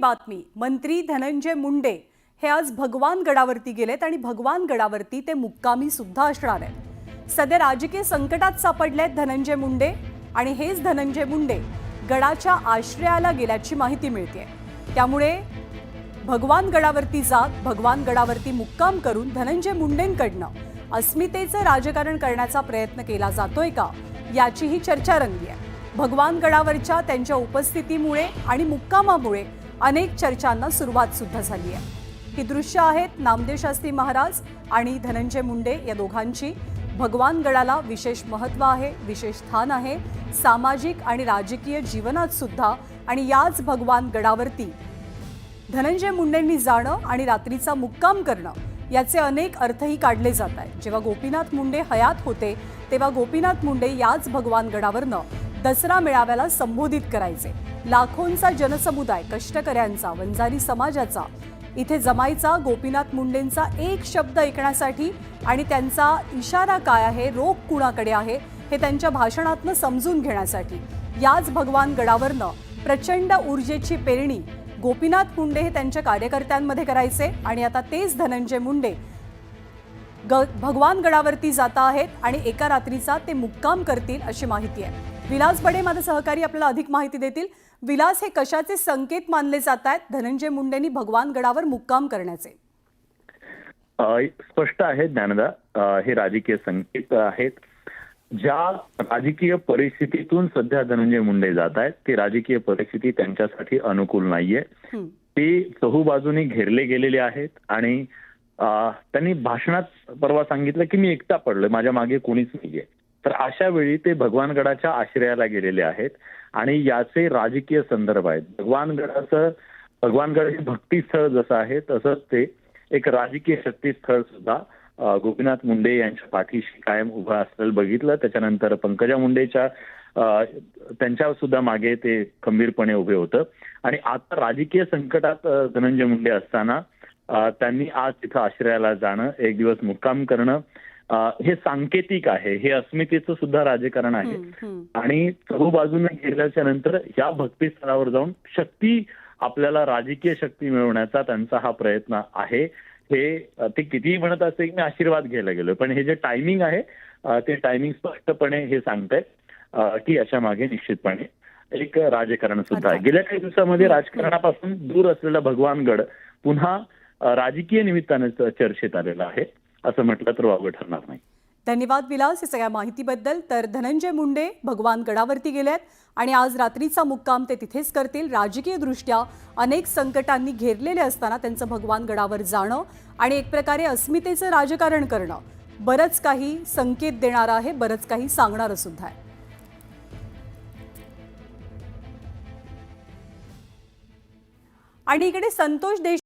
बातमी. मंत्री धनंजय मुंडे हे आज भगवान गडावरती गेलेत आणि भगवान गडावरती ते मुक्कामी सुद्धा असणार आहेत. सध्या राजकीय संकटात सापडलेत धनंजय मुंडे आणि हेच धनंजय मुंडे गडाच्या आश्रयाला गेल्याची माहिती मिळते त्यामुळे भगवान गडावरती जात भगवान गडावरती मुक्काम करून धनंजय मुंडेंकडनं अस्मितेचं राजकारण करण्याचा प्रयत्न केला जातोय का याचीही चर्चा रंगली आहे. भगवान गडावरच्या त्यांच्या उपस्थितीमुळे आणि मुक्कामामुळे अनेक चर्चांना सुरुवात सुद्धा झाली आहे. ही दृश्य आहेत नामदेव शास्त्री महाराज आणि धनंजय मुंडे या दोघांची. भगवान गडाला विशेष महत्त्व आहे विशेष स्थान आहे. सामाजिक आणि राजकीय जीवनात सुद्धा आणि याच भगवान गडावरती धनंजय मुंडेंनी जाणं आणि रात्रीचा मुक्काम करणं याचे अनेक अर्थही काढले जात आहेत. जेव्हा गोपीनाथ मुंडे हयात होते तेव्हा गोपीनाथ मुंडे याच भगवान गडावरनं दसरा मेळाव्याला संबोधित करायचे. लाखोंचा जनसमुदाय कष्टकऱ्यांचा वंजारी समाजाचा. इथे जमायचा गोपीनाथ मुंडेंचा एक शब्द ऐकण्यासाठी आणि त्यांचा इशारा काय आहे रोग कुणाकडे आहे हे त्यांच्या भाषणातनं समजून घेण्यासाठी. याच भगवान गडावरनं प्रचंड ऊर्जेची पेरणी गोपीनाथ मुंडे हे त्यांच्या कार्यकर्त्यांमध्ये करायचे आणि आता तेच धनंजय मुंडे ग भगवान गडावरती जाता आहेत आणि एका रात्रीचा ते मुक्काम करतील अशी माहिती आहे. विलास बडे माझे सहकारी आपल्याला अधिक माहिती देतील. विलास हे कशाचे संकेत मानले जात आहेत धनंजय मुंडेंनी भगवान गडावर मुक्काम करण्याचे. स्पष्ट आहे ज्ञानदा. हे राजकीय संकेत आहेत. ज्या राजकीय परिस्थितीतून सध्या धनंजय मुंडे जात आहेत ती राजकीय परिस्थिती त्यांच्यासाठी अनुकूल नाहीये. ते चहूबाजूने घेरले गेलेले आहेत आणि त्यांनी भाषणात परवा सांगितलं की मी एकटा पडलोय माझ्या मागे कोणीच नाहीये. तर अशा वेळी ते भगवानगडाच्या आश्रयाला गेलेले आहेत आणि याचे राजकीय संदर्भ आहेत. भगवानगडाचं भगवानगड हे भक्तीस्थळ जसं आहे तसंच ते एक राजकीय शक्तीस्थळ सुद्धा गोपीनाथ मुंडे यांच्या पाठीशी कायम उभं असलेलं बघितलं. त्याच्यानंतर पंकजा मुंडेच्या त्यांच्या सुद्धा मागे ते खंबीरपणे उभे होतं. आणि आता राजकीय संकटात धनंजय मुंडे असताना त्यांनी आज तिथं आश्रयाला जाणं एक दिवस मुक्काम करणं हे सांकेतिक आहे. हे अस्मितेचं सुद्धा राजकारण आहे. आणि चहूबाजूने गेल्याच्यानंतर या भक्तीस्थळावर जाऊन शक्ती आपल्याला राजकीय शक्ती मिळवण्याचा त्यांचा हा प्रयत्न आहे. हे ते कितीही म्हणत असते की मी आशीर्वाद घ्यायला गेलो पण हे जे टायमिंग आहे ते टायमिंग स्पष्टपणे हे सांगतंय अ, की याच्या मागे निश्चितपणे एक राजकारण सुद्धा आहे. गेल्या काही दिवसामध्ये राजकारणापासून दूर असलेला भगवानगड पुन्हा राजकीय निमित्तानं चर्चेत आलेला आहे. असं म्हटलं तर वावगं ठरणार नाही. धन्यवाद विलास या सगळ्या माहितीबद्दल. तर धनंजय मुंडे भगवान गडावरती गेलेत आणि आज रात्रीचा मुक्काम ते तिथेच करतील. राजकीय दृष्ट्या अनेक संकटांनी घेरलेले असताना त्यांचं भगवान गडावर जाणं आणि एक प्रकारे अस्मितेचं राजकारण करणं. बरंच काही संकेत देणारं आहे बरंच काही सांगणारं सुद्धा आहे. आणि इकडे संतोष देश